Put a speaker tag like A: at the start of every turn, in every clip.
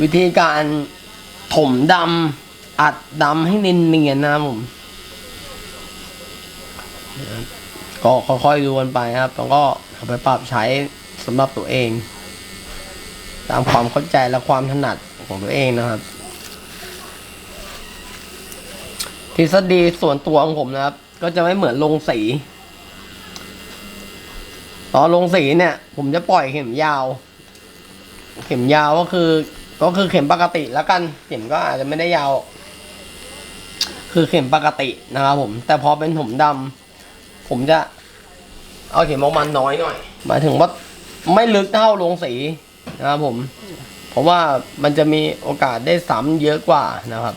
A: วิธีการถมดำอัดดำให้เนียนๆนะผมก็ค่อยๆดูกันไปครับ แล้วก็เอาไปปรับใช้สำหรับตัวเอง ตามความเข้าใจและความถนัดของตัวเองนะครับ ทฤษฎีส่วนตัวของผมนะครับ ก็จะไม่เหมือนลงสีตอนลงสีเนี่ย ผมจะปล่อยเข็มยาว เข็มยาวก็คือ ก็คือเข็มปกติแล้วกัน เข็มก็อาจจะไม่ได้ยาว คือเข็มปกตินะครับผม แต่พอเป็นผมดำผมจะเอาเข็มออกมาน้อยหน่อย หมายถึงว่าไม่ลึกเท่าลงสีนะครับผม เพราะว่ามันจะมีโอกาสได้ซ้ำเยอะกว่านะครับ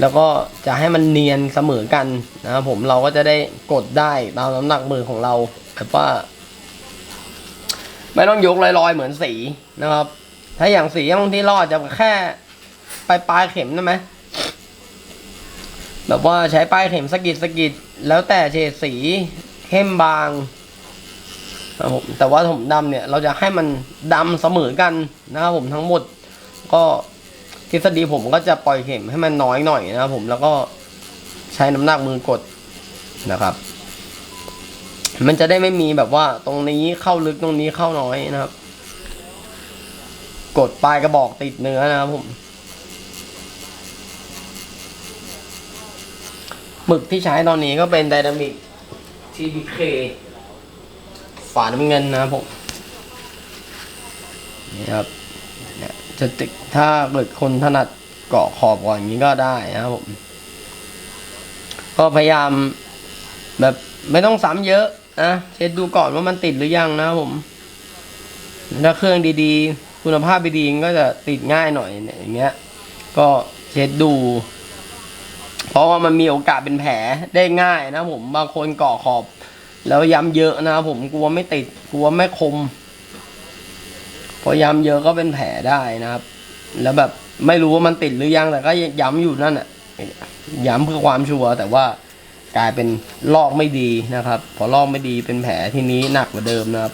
A: แล้วก็จะให้มันเนียนเสมอกันนะครับผมเราก็จะได้กดได้ตามน้ำหนักมือของเราแบบว่า ไม่ต้องยกลอยๆเหมือนสีนะครับ ถ้าอย่างสีบางทีเราอาจจะแค่ปลายปลายเข็มได้ไหมแบบว่าใช้ปลายเข็มสกิดสกิดแล้วแต่เฉดสีเข้มบางนะครับผมแต่ว่าผมดำเนี่ย เราจะให้มันดำเสมอกันนะครับผมทั้งหมด ก็ทฤษฎีผมก็จะปล่อยเข็มให้มันน้อยหน่อยนะครับผมแล้วก็ใช้น้ำหนักมือกดนะครับ มันจะได้ไม่มีแบบว่าตรงนี้เข้าลึกตรงนี้เข้าน้อยนะครับ กดปลายกระบอกติดเนื้อนะครับผมหมึกที่ใช้ตอนนี้ก็เป็นไดนามิก TBK ฝาน้ำเงินนะครับผมนี่ครับเนี่ยจะติดถ้าเกิดคนถนัดเกาะขอบก่อนอย่างนี้ก็ได้นะครับผม ก็พยายามแบบไม่ต้องซ้ำเยอะนะเช็ดดูก่อนว่ามันติดหรือยังนะครับผมถ้าเครื่องดีๆ คุณภาพดีๆก็จะติดง่ายหน่อยอย่างเงี้ย ก็เช็ดดู เพราะว่ามันมีโอกาสเป็นแผลได้ง่ายนะผมบางคนเกาะขอบ แล้วย้ำเยอะนะผมกลัวไม่ติดกลัวไม่คมพอย้ำเยอะก็เป็นแผลได้นะครับ แล้วแบบไม่รู้ว่ามันติดหรือยังแต่ก็ย้ำอยู่นั่นอะย้ำเพื่อความชัวร์แต่ว่ากลายเป็นลอกไม่ดีนะครับ พอลอกไม่ดีเป็นแผลที่นี้หนักกว่าเดิมนะครับ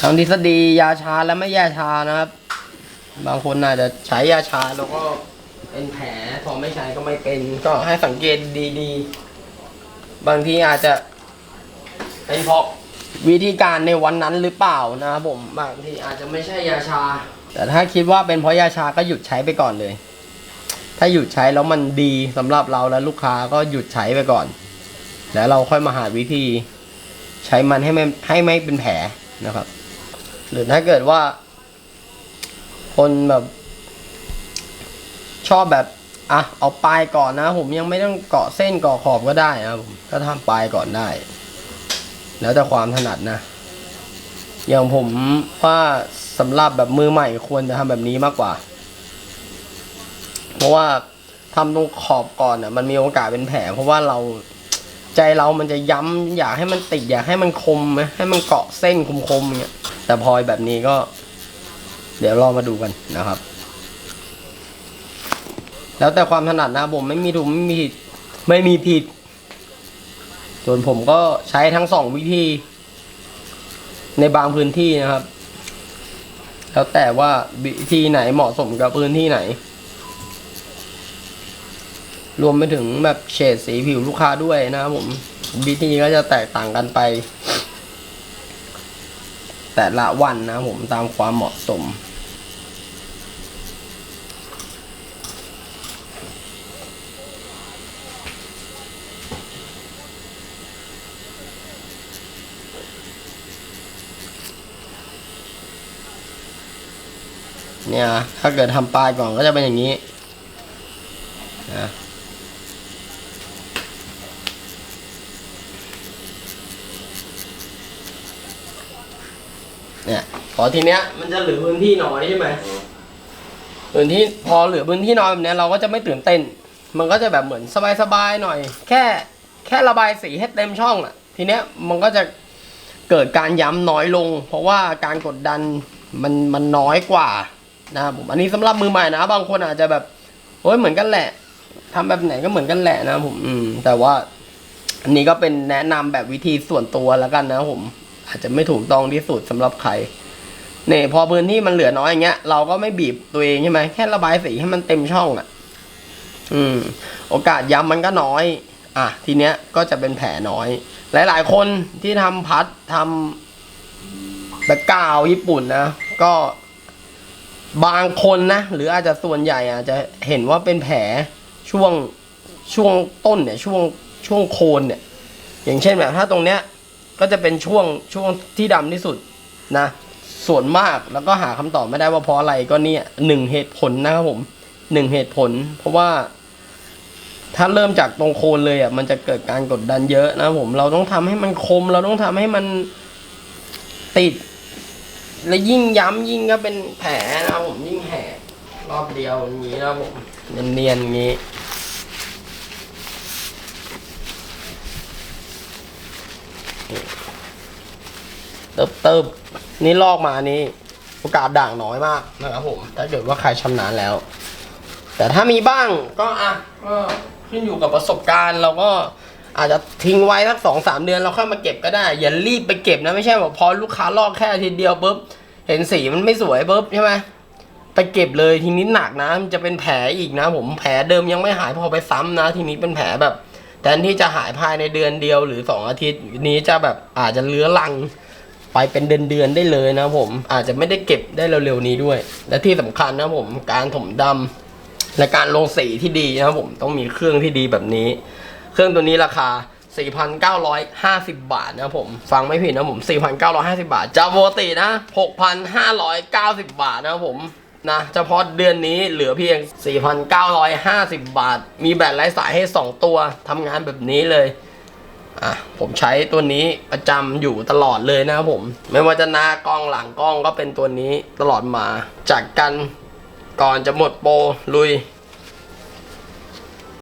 A: ทางทฤษฎียาชาและไม่ยาชานะครับ บางคนอาจจะใช้ยาชาแล้วก็เป็นแผลพอไม่ใช้ก็ไม่เป็น ก็ให้สังเกตดีๆ บางทีอาจจะเป็นเพราะวิธีการในวันนั้นหรือเปล่านะครับผมบางทีอาจจะไม่ใช่ยาชา แต่ถ้าคิดว่าเป็นเพราะยาชาก็หยุดใช้ไปก่อนเลย ถ้าหยุดใช้แล้วมันดีสำหรับเราและลูกค้าก็หยุดใช้ไปก่อน แล้วเราค่อยมาหาวิธี ใช้มันให้ไม่ให้ไม่เป็นแผลนะครับ หรือถ้าเกิดว่า คนแบบ ชอบแบบอะเอาปลายก่อนนะ ผมยังไม่ต้องเกาะเส้นเกาะขอบก็ได้นะผมก็ทำปลายก่อนได้ แล้วแต่ความถนัดนะอย่างผมว่าสำหรับแบบมือใหม่ควรจะทำแบบนี้มากกว่า เพราะว่าทำตรงขอบก่อนอะ มันมีโอกาสเป็นแผลเพราะว่าเราใจเรามันจะย้ำอยากให้มันติดอยากให้มันคมไหมให้มันเกาะเส้นคมๆอย่างเงี้ย แต่พลอยแบบนี้ก็ เดี๋ยวลองมาดูกันนะครับ แล้วแต่ความถนัดนะผมไม่มีถูกไม่มีผิดไม่มีผิด ส่วนผมก็ใช้ทั้งสองวิธี ในบางพื้นที่นะครับ แล้วแต่ว่าวิธีไหนเหมาะสมกับพื้นที่ไหน รวมไปถึงแบบเฉดสีผิวลูกค้าด้วยนะครับผมวิธีก็จะแตกต่างกันไป แต่ละวันนะผมตามความเหมาะสม เนี่ย ถ้าเกิดทำปลายก่อนก็จะเป็นอย่างนี้นะ เนี่ยพอทีเนี้ยมันจะเหลือพื้นที่น้อยใช่ไหมพื้นที่พอเหลือพื้นที่น้อยแบบเนี้ยเราก็จะไม่ตื่นเต้น มันก็จะแบบเหมือนสบายๆหน่อย แค่แค่ระบายสีให้เต็มช่องอะ ทีเนี้ยมันก็จะเกิดการย้ำน้อยลง เพราะว่าการกดดันมันมันน้อยกว่านะครับผมอันนี้สำหรับมือใหม่นะบางคนอาจจะแบบโอ้ยเหมือนกันแหละทำแบบไหนก็เหมือนกันแหละนะผมอืมแต่ว่า อันนี้ก็เป็นแนะนำแบบวิธีส่วนตัวแล้วกันนะผม อาจจะไม่ถูกต้องที่สุดสำหรับใครเนี่ยพอพื้นที่มันเหลือน้อยอย่างเงี้ย เราก็ไม่บีบตัวเองใช่ไหมแค่ระบายสีให้มันเต็มช่องอะ อืม โอกาสย้ำมันก็น้อย อะ ทีเนี้ยก็จะเป็นแผลน้อย หลาย ๆ คนที่ทำพัดทำแบกกาวญี่ปุ่นนะ ก็บางคนนะ หรืออาจจะส่วนใหญ่อาจจะเห็นว่าเป็นแผลช่วงช่วงต้นเนี่ย ช่วงช่วงโคนเนี่ย อย่างเช่นแบบถ้าตรงเนี้ย ก็จะเป็นช่วงช่วงที่ดำที่สุดนะ ส่วนมากแล้วก็หาคำตอบไม่ได้ว่าเพราะอะไรก็เนี่ยหนึ่งเหตุผลนะครับผมหนึ่งเหตุผล เพราะว่า ถ้าเริ่มจากตรงโคนเลยอะมันจะเกิดการกดดันเยอะนะผมเราต้องทำให้มันคม เราต้องทำให้มันติด และยิ่งย้ำยิ่งก็เป็นแผลนะผมยิ่งแหกรอบเดียวอย่างนี้นะผมเนียนๆอย่างนี้ เติบเติบนี่ลอกมานี่โอกาสด่างน้อยมากนะครับผมถ้าเกิดว่าใครชำนาญแล้ว แต่ถ้ามีบ้างก็อะก็ขึ้นอยู่กับประสบการณ์เราก็อาจจะทิ้งไว้สักสองสามเดือนเราค่อยมาเก็บก็ได้ อย่ารีบไปเก็บนะไม่ใช่แบบพอลูกค้าลอกแค่ทีเดียวปุ๊บเห็นสีมันไม่สวยปุ๊บใช่ไหมไปเก็บเลยทีนี้หนักนะมันจะเป็นแผลอีกนะ ผมแผลเดิมยังไม่หายพอไปซ้ำนะ ทีนี้เป็นแผลแบบแทนที่จะหายภายในเดือนเดียวหรือสองอาทิตย์นี้จะแบบอาจจะเลื้อรัง ไปเป็นเดือนๆได้เลยนะผมอาจจะไม่ได้เก็บได้เร็วๆนี้ด้วย และที่สำคัญนะผมการถมดำและการลงสีที่ดีนะครับผมต้องมีเครื่องที่ดีแบบนี้ เครื่องตัวนี้ราคา 4,950 บาทนะครับผม ฟังไม่ผิดนะผม 4,950 บาทจะปกตินะ 6,590 บาทนะครับผมนะเฉพาะเดือนนี้เหลือเพียง 4,950 บาท มีแบตไร้สายให้ 2 ตัวทำงานแบบนี้เลย อะผมใช้ตัวนี้ประจำอยู่ตลอดเลยนะครับผม ไม่ว่าจะหน้ากล้องหลังกล้องก็เป็นตัวนี้ตลอดมา จากกันก่อนจะหมดโปรลุย